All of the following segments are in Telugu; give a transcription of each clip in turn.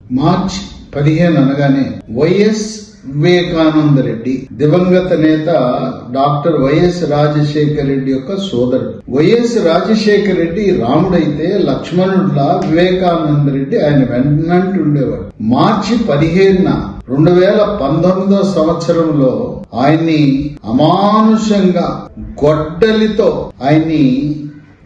మార్చ్ పదిహేను అనగానే వైఎస్ వివేకానంద రెడ్డి దివంగత నేత డాక్టర్ వైఎస్ రాజశేఖర రెడ్డి యొక్క సోదరుడు. వైఎస్ రాజశేఖర రెడ్డి రాముడైతే లక్ష్మణుడిలా వివేకానంద రెడ్డి ఆయన వెన్నంటి ఉండేవాడు మార్చి పదిహేనున రెండు వేల పంతొమ్మిదో సంవత్సరంలో ఆయన్ని అమానుషంగా గొడ్డలితో ఆయన్ని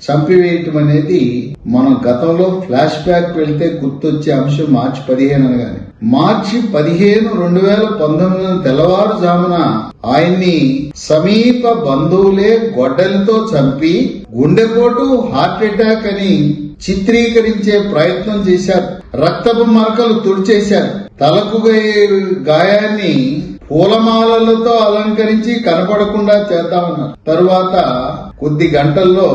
చంపివేయటం అనేది మనం గతంలో ఫ్లాష్ బ్యాక్ వెళ్తే గుర్తొచ్చే అంశం మార్చి పదిహేను అనగానే. మార్చి పదిహేను రెండు వేల పంతొమ్మిది తెల్లవారుజామున ఆయన్ని సమీప బంధువులే గొడ్డలితో చంపి గుండెపోటు హార్ట్ అటాక్ అని చిత్రీకరించే ప్రయత్నం చేశారు. రక్తపు మరకలు తుడిచేశారు. తలకు గాయాన్ని పూలమాలలతో అలంకరించి కనపడకుండా చేద్దామన్నారు. తరువాత కొద్ది గంటల్లో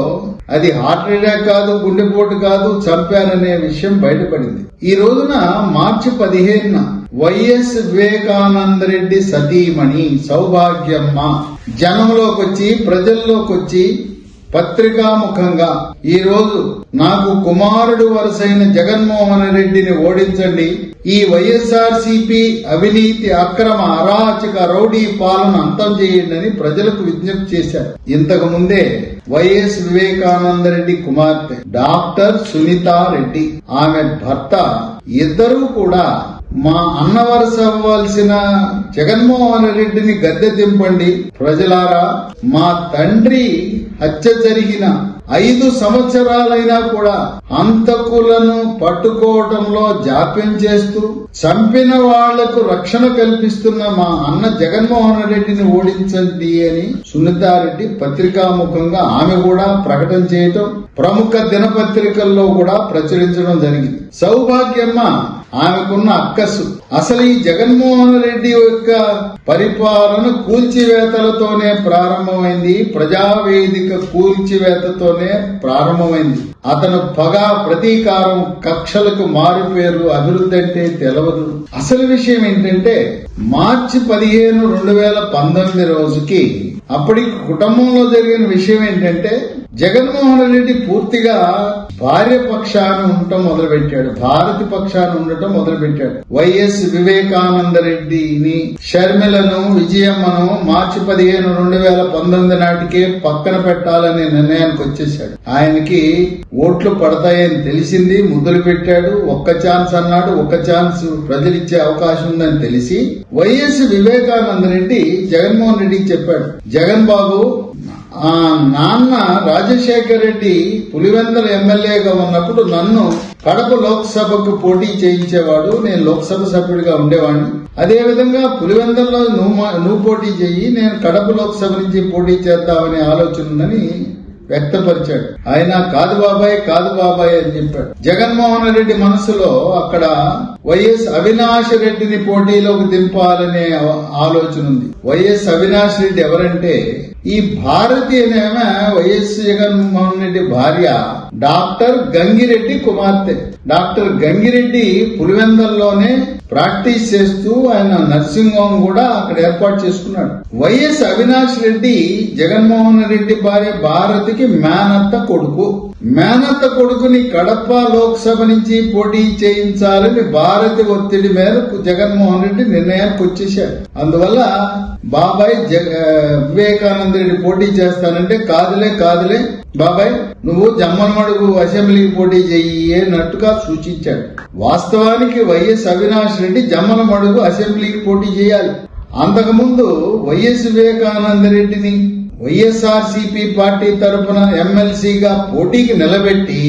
అది హార్ట్ అటాక్ కాదు గుండెపోటు కాదు చంపాననే విషయం బయటపడింది. ఈ రోజున మార్చి పదిహేనున వైఎస్ వివేకానంద రెడ్డి సతీమణి సౌభాగ్యమ్మ జనంలోకి వచ్చి ప్రజల్లోకి వచ్చి పత్రికాముఖంగా ఈ రోజు నాకు కుమారుడు వరుసైన జగన్మోహన్ రెడ్డిని ఓడించండి. ఈ వైఎస్ఆర్ అవినీతి అక్రమ అరాచక రౌడీ పాలన అంతం చేయండి అని ప్రజలకు విజ్ఞప్తి చేశారు. ఇంతకు ముందే వైఎస్ వివేకానంద రెడ్డి కుమార్తె డాక్టర్ సునీత రెడ్డి ఆమె భర్త ఇద్దరూ కూడా మా అన్నవరస అవ్వాల్సిన జగన్మోహన్ రెడ్డిని గద్దె దింపండి. ప్రజలారా మా తండ్రి హత్య జరిగిన ఐదు సంవత్సరాలైనా కూడా అంతకులను పట్టుకోవటంలో జాప్యం చేస్తూ చంపిన వాళ్ళకు రక్షణ కల్పిస్తున్న మా అన్న జగన్మోహన్ రెడ్డిని ఓడించండి అని సునీతారెడ్డి పత్రికాముఖంగా ఆమె కూడా ప్రకటన చేయటం ప్రముఖ దినపత్రికల్లో కూడా ప్రచురించడం జరిగింది. సౌభాగ్యమ్మ ఆమెకున్న అక్కసు. అసలు ఈ జగన్మోహన్ రెడ్డి యొక్క పరిపాలన కూల్చివేతలతోనే ప్రారంభమైంది ప్రజావేదిక కూల్చివేతతోనే ప్రారంభమైంది. అతను పగ ప్రతీకారం కక్షలకు మారు అభివృద్ధి అంటే తెలవదు. అసలు విషయం ఏంటంటే మార్చి పదిహేను రెండు వేల పంతొమ్మిది రోజుకి అప్పటికి కుటుంబంలో జరిగిన విషయం ఏంటంటే జగన్మోహన్ రెడ్డి పూర్తిగా భార్య పక్షాన ఉండటం మొదలుపెట్టాడు. భారతి పక్షాన ఉండటం మొదలుపెట్టాడు. వైఎస్ వివేకానంద రెడ్డిని షర్మిలను విజయమ్మను మార్చి పదిహేను రెండు వేల పంతొమ్మిది నాటికే పక్కన పెట్టాలనే నిర్ణయానికి వచ్చేసాడు ఆయనకి ఓట్లు పడతాయని తెలిసింది ముద్దులు పెట్టాడు. ఒక్క ఛాన్స్ అన్నాడు ఒక్క ఛాన్స్ ప్రజలిచ్చే అవకాశం ఉందని తెలిసి వైఎస్ వివేకానంద రెడ్డి జగన్మోహన్ రెడ్డికి చెప్పాడు. జగన్ బాబు ఆ నాన్న రాజశేఖర్ రెడ్డి పులివెందల ఎమ్మెల్యేగా ఉన్నప్పుడు నన్ను కడప లోక్సభకు పోటీ చేయించేవాడు. నేను లోక్సభ సభ్యుడిగా ఉండేవాడిని. అదే విధంగా పులివెందల్లో నువ్వు మా- నువ్వు పోటీ చేయి. నేను కడప లోక్సభ నుంచి పోటీ చేద్దామనే ఆలోచన ఉందని వ్యక్తపరిచాడు. ఆయన కాదు బాబాయ్ కాదు బాబాయ్ అని చెప్పాడు. జగన్మోహన్ రెడ్డి మనసులో అక్కడ వైఎస్ అవినాష్ రెడ్డిని పోటీలోకి దింపాలనే ఆలోచన ఉంది. వైఎస్ అవినాష్ రెడ్డి ఎవరంటే ఈ భారతి అనేమే వైఎస్ జగన్మోహన్ రెడ్డి భార్య డాక్టర్ గంగిరెడ్డి కుమార్తె. డాక్టర్ గంగిరెడ్డి పులివెందల్లోనే ప్రాక్టీస్ చేస్తూ ఆయన నర్సింగ్ హోమ్ కూడా అక్కడ ఏర్పాటు చేసుకున్నాడు. వైఎస్ అవినాష్ రెడ్డి జగన్మోహన్ రెడ్డి భార్య భారతికి మేనత్త కొడుకు. మేనత్త కొడుకుని కడప లోక్సభ నుంచి పోటీ చేయించాలని భారతి ఒత్తిడి మేరకు జగన్మోహన్ రెడ్డి నిర్ణయానికి వచ్చేశాడు. అందువల్ల బాబాయ్ జగ వివేకానంద రెడ్డి పోటీ చేస్తానంటే కాదులే కాదులే బాబాయ్ నువ్వు జమ్మనమడుగు అసెంబ్లీకి పోటీ చెయ్యి అన్నట్టుగా సూచించాడు. వాస్తవానికి వైఎస్ అవినాష్ రెడ్డి జమ్మనమడుగు అసెంబ్లీకి పోటీ చేయాలి. అంతకుముందు వైఎస్ వివేకానంద రెడ్డిని వైఎస్ఆర్సీపీ పార్టీ తరపున ఎమ్మెల్సీగా పోటీకి నిలబెట్టి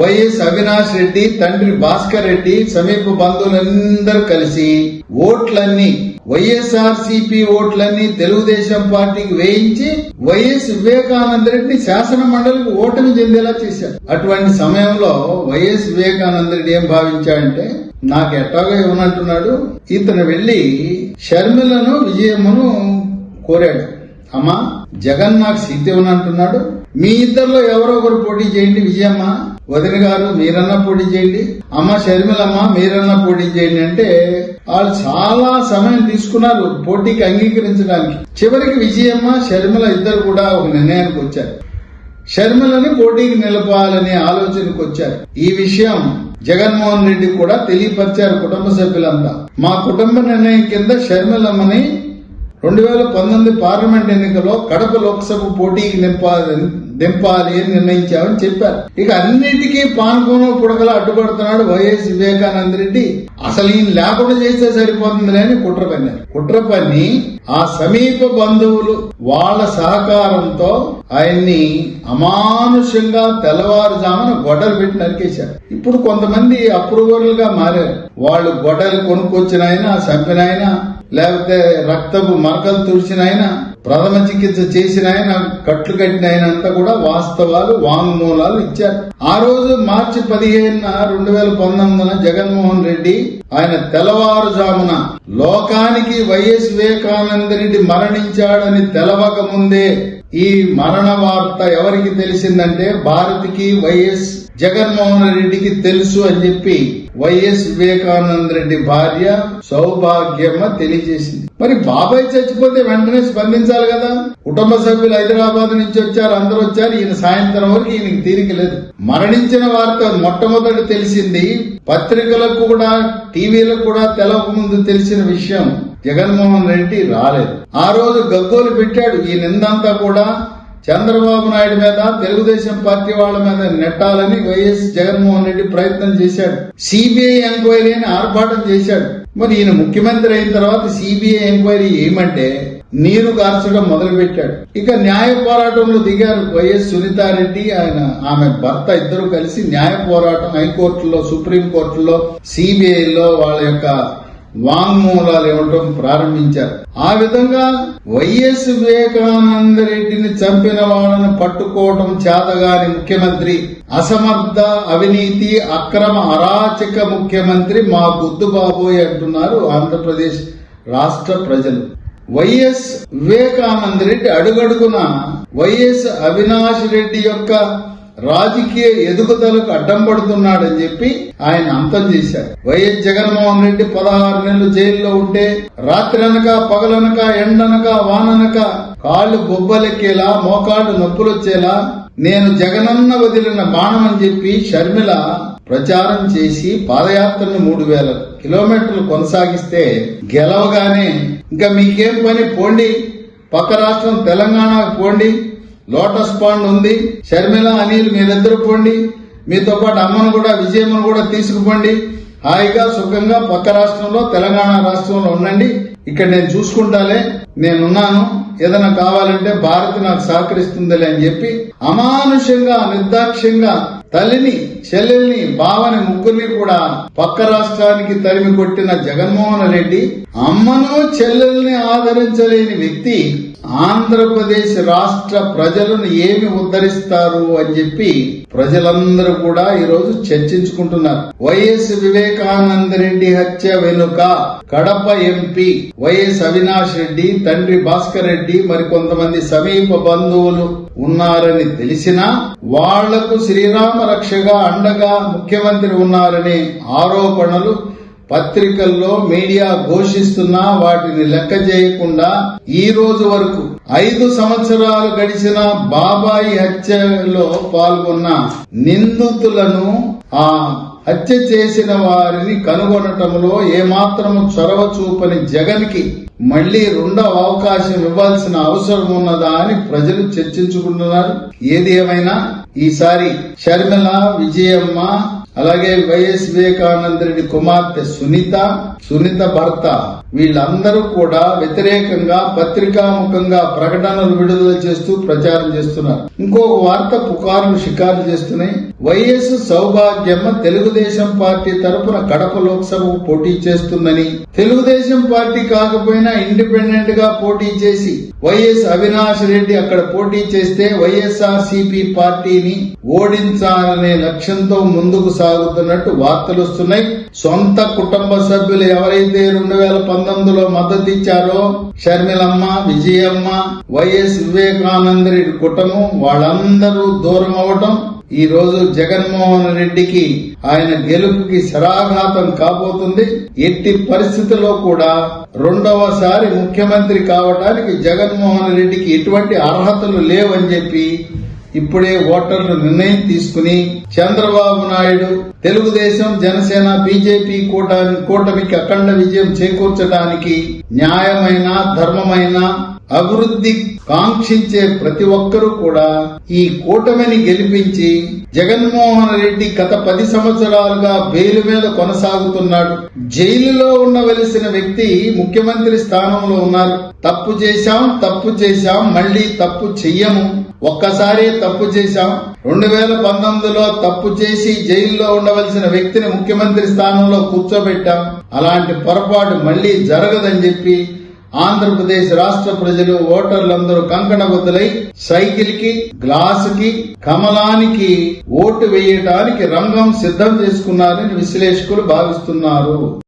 వైఎస్ అవినాష్ రెడ్డి తండ్రి భాస్కర్ రెడ్డి సమీప బంధువులందరూ కలిసి ఓట్లన్నీ వైఎస్ఆర్సీపీ ఓట్లన్నీ తెలుగుదేశం పార్టీకి వేయించి వైఎస్ వివేకానంద రెడ్డిని శాసన మండలికి ఓటమి చెందేలా చేశారు. అటువంటి సమయంలో వైఎస్ వివేకానంద రెడ్డి ఏం భావించాడంటే నాకు ఎట్టాగా ఇవ్వనంటున్నాడు ఇతను వెళ్ళి షర్మిలను విజయమ్మను కోరాడు. అమ్మా జగన్ నాకు సీట్ ఇవ్వనంటున్నాడు మీ ఇద్దరిలో ఎవరో ఒకరు పోటీ చేయండి విజయమ్మ. వదిన గారు మీరన్నా పోటీ చేయండి. అమ్మ షర్మిలమ్మ మీరన్నా పోటీ చేయండి అంటే వాళ్ళు చాలా సమయం తీసుకున్నారు పోటీకి అంగీకరించడానికి. చివరికి విజయమ్మ షర్మిల ఇద్దరు కూడా ఒక నిర్ణయానికి వచ్చారు. షర్మిలని పోటీకి నిలపాలనే ఆలోచనకు వచ్చారు. ఈ విషయం జగన్మోహన్ రెడ్డి కూడా తెలియపరిచారు కుటుంబ సభ్యులంతా. మా కుటుంబ నిర్ణయం కింద షర్మిలమ్మని రెండు వేల పంతొమ్మిది పార్లమెంట్ ఎన్నికల్లో కడప లోక్సభ పోటీకి నింపాలి దింపాలి అని నిర్ణయించామని చెప్పారు. ఇక అన్నిటికీ పాన్కోను పుడకలా అడ్డుపడుతున్నాడు వైఎస్ వివేకానంద రెడ్డి. అసలు ఈయన లేకుండా చేస్తే సరిపోతుంది అని కుట్ర పన్నారు కుట్ర పన్ని ఆ సమీప బంధువులు వాళ్ళ సహకారంతో ఆయన్ని అమానుషంగా తెల్లవారుజామున గొడవలు పెట్టి నరికేశారు. ఇప్పుడు కొంతమంది అప్రూవర్లుగా మారారు. వాళ్ళు గొడలు కొనుక్కొచ్చిన ఆయన చంపిన ఆయన లేకపోతే రక్తపు మరకలు తుడిచిన ఆయన ప్రథమ చికిత్స చేసిన ఆయన కట్లు కట్టిన ఆయన అంతా కూడా వాస్తవాలు వాంగ్మూలాలు ఇచ్చారు. ఆ రోజు మార్చి పదిహేనున రెండు వేల పంతొమ్మిదిన జగన్మోహన్ రెడ్డి ఆయన తెల్లవారుజామున లోకానికి వైఎస్ వివేకానంద రెడ్డి మరణించాడని తెలవక ముందే ఈ మరణ వార్త ఎవరికి తెలిసిందంటే భారతికి వైఎస్ జగన్మోహన్ రెడ్డికి తెలుసు అని చెప్పి వైఎస్ వివేకానంద రెడ్డి భార్య సౌభాగ్యమ్మ తెలియజేసింది. మరి బాబాయ్ చచ్చిపోతే వెంటనే స్పందించాలి కదా. కుటుంబ సభ్యులు హైదరాబాద్ నుంచి వచ్చారు అందరూ వచ్చారు ఈయన సాయంత్రం వరకు ఈయనకి తీరిక లేదు. మరణించిన వార్త మొట్టమొదటి తెలిసింది పత్రికలకు కూడా టీవీలకు కూడా తెలవక ముందు తెలిసిన విషయం జగన్మోహన్ రెడ్డి రాలేదు. ఆ రోజు గగ్గోలు పెట్టాడు ఈ నిందంతా కూడా. చంద్రబాబు నాయుడు మీద తెలుగుదేశం పార్టీ వాళ్ళ మీద నెట్టాలని వైఎస్ జగన్మోహన్ రెడ్డి ప్రయత్నం చేశాడు. సిబిఐ ఎంక్వైరీ అని ఆర్భాటం చేశాడు. మరి ఈయన ముఖ్యమంత్రి అయిన తర్వాత సిబిఐ ఎంక్వైరీ ఏమంటే నీరు కార్చడం మొదలు పెట్టాడు ఇక న్యాయ పోరాటంలో దిగారు వైఎస్ సునీతారెడ్డి. ఆయన ఆమె భర్త ఇద్దరు కలిసి న్యాయ పోరాటం హైకోర్టులో సుప్రీం కోర్టులో సిబిఐలో వాళ్ళ యొక్క వాంగ్మూలాలు ఇవ్వటం ప్రారంభించారు. ఆ విధంగా వైఎస్ వివేకానంద రెడ్డిని చంపిన వాళ్ళను పట్టుకోవటం చేతగాని ముఖ్యమంత్రి అసమర్థ అవినీతి అక్రమ అరాచక ముఖ్యమంత్రి మా బుద్ధు బాబోయ్ అంటున్నారు ఆంధ్రప్రదేశ్ రాష్ట్ర ప్రజలు. వైఎస్ వివేకానంద రెడ్డి అడుగడుగున వైఎస్ అవినాష్ రెడ్డి యొక్క రాజకీయ ఎదుగుదలకు అడ్డం పడుతున్నాడని చెప్పి ఆయన అంతం చేశారు. వైఎస్ జగన్మోహన్ రెడ్డి పదహారు నెలలు జైల్లో ఉంటే రాత్రనక పగలనక ఎండనక వాననక కాళ్ళు బొబ్బలెక్కేలా మోకాళ్ళు నొప్పులొచ్చేలా నేను జగనన్న వదిలిన బాణం అని చెప్పి షర్మిల ప్రచారం చేసి పాదయాత్రను మూడు వేల కిలోమీటర్లు కొనసాగిస్తే గెలవగానే ఇంకా మీకేం పని? పోండి. పక్క రాష్ట్రం తెలంగాణకు పోండి. లోటస్ పాండ్ ఉంది. షర్మిల అనిల్ మీరిద్దరు పోండి. మీతో పాటు అమ్మను కూడా విజయమ్మను కూడా తీసుకుపోండి. హాయిగా సుఖంగా పక్క రాష్ట్రంలో తెలంగాణ రాష్ట్రంలో ఉండండి. ఇక్కడ నేను చూసుకుంటాలే. నేనున్నాను. ఏదైనా కావాలంటే భారత్ నాకు సహకరిస్తుందిలే అని చెప్పి అమానుషంగా నిర్దాక్ష్యంగా తల్లిని చెల్లెల్ని బావని ముగ్గురిని కూడా పక్క రాష్ట్రానికి తరిమి కొట్టిన జగన్మోహన్ రెడ్డి అమ్మను చెల్లెల్ని ఆదరించలేని వ్యక్తి ఆంధ్రప్రదేశ్ రాష్ట్ర ప్రజలను ఏమి ఉద్ధరిస్తారు అని చెప్పి ప్రజలందరూ కూడా ఈరోజు చర్చించుకుంటున్నారు. వైఎస్ వివేకానంద రెడ్డి హత్య వెనుక కడప ఎంపీ వైఎస్ అవినాష్ రెడ్డి తండ్రి భాస్కర్ రెడ్డి మరి కొంతమంది సమీప బంధువులు ఉన్నారని తెలిసినా వాళ్ళకు శ్రీరామ రక్షగా అండగా ముఖ్యమంత్రి ఉన్నారనే ఆరోపణలు పత్రికల్లో మీడియా ఘోషిస్తున్నా వాటిని లెక్క చేయకుండా ఈ రోజు వరకు ఐదు సంవత్సరాలు గడిచిన బాబాయి హత్యలో పాల్గొన్న నిందితులను ఆ హత్య చేసిన వారిని కనుగొనటంలో ఏమాత్రము చొరవ చూపని జగన్కి మళ్ళీ రెండవ అవకాశం ఇవ్వాల్సిన అవసరం ఉన్నదా అని ప్రజలు చర్చించుకుంటున్నారు. ఏది ఏమైనా? ఈసారి షర్మిల విజయమ్మ అలాగే వైఎస్ వివేకానంద రెడ్డి కుమార్తె సునీత సునీత భర్త వీళ్ళందరూ కూడా వ్యతిరేకంగా పత్రికాముఖంగా ప్రకటనలు విడుదల చేస్తూ ప్రచారం చేస్తున్నారు. ఇంకొక వార్త పుకార్లు షికారు చేస్తున్నాయి. వైఎస్ సౌభాగ్యమ్మ తెలుగుదేశం పార్టీ తరపున కడప లోక్సభకు పోటీ చేస్తుందని తెలుగుదేశం పార్టీ కాకపోయినా ఇండిపెండెంట్గా పోటీ చేసి వైఎస్ అవినాష్ రెడ్డి అక్కడ పోటీ చేస్తే వైఎస్ఆర్ సిపి పార్టీని ఓడించాలనే లక్ష్యంతో ముందుకు సాగుతున్నట్టు వార్తలు వస్తున్నాయి. సొంత కుటుంబ సభ్యులు ఎవరైతే రెండు వేల పంతొమ్మిదిలో మద్దతు ఇచ్చారో షర్మిలమ్మ విజయమ్మ వైఎస్ వివేకానంద రెడ్డి కుటుంబం వాళ్ళందరూ దూరం అవటం ఈ రోజు జగన్మోహన్ రెడ్డికి ఆయన గెలుపుకి శరాఘాతం కాబోతుంది. ఎట్టి పరిస్థితుల్లో కూడా రెండవసారి ముఖ్యమంత్రి కావడానికి జగన్మోహన్ రెడ్డికి ఎటువంటి అర్హతలు లేవని చెప్పి ఇప్పుడే ఓటర్లు నిర్ణయం తీసుకుని చంద్రబాబు నాయుడు తెలుగుదేశం జనసేన బీజేపీ కూటమి కూటమికి అఖండ విజయం చేకూర్చడానికి న్యాయమైన ధర్మమైన అభివృద్ధి కాంక్షించే ప్రతి ఒక్కరూ కూడా ఈ కూటమిని గెలిపించి జగన్మోహన్ రెడ్డి గత పది సంవత్సరాలుగా బెయిలు మీద కొనసాగుతున్నాడు. జైలులో ఉండవలసిన వ్యక్తి ముఖ్యమంత్రి స్థానంలో ఉన్నారు. తప్పు చేశాం తప్పు చేశాం మళ్ళీ తప్పు చెయ్యము. ఒక్కసారి తప్పు చేశాం. రెండు వేల పంతొమ్మిదిలో తప్పు చేసి జైల్లో ఉండవలసిన వ్యక్తిని ముఖ్యమంత్రి స్థానంలో కూర్చోబెట్టాం. అలాంటి పొరపాటు మళ్ళీ జరగదని చెప్పి ఆంధ్రప్రదేశ్ రాష్ట్ర ప్రజలు ఓటర్లందరూ కంకణబద్దులై సైకిల్కి గ్లాస్కి కమలానికి ఓటు వేయటానికి రంగం సిద్ధం చేసుకున్నారని విశ్లేషకులు భావిస్తున్నారు.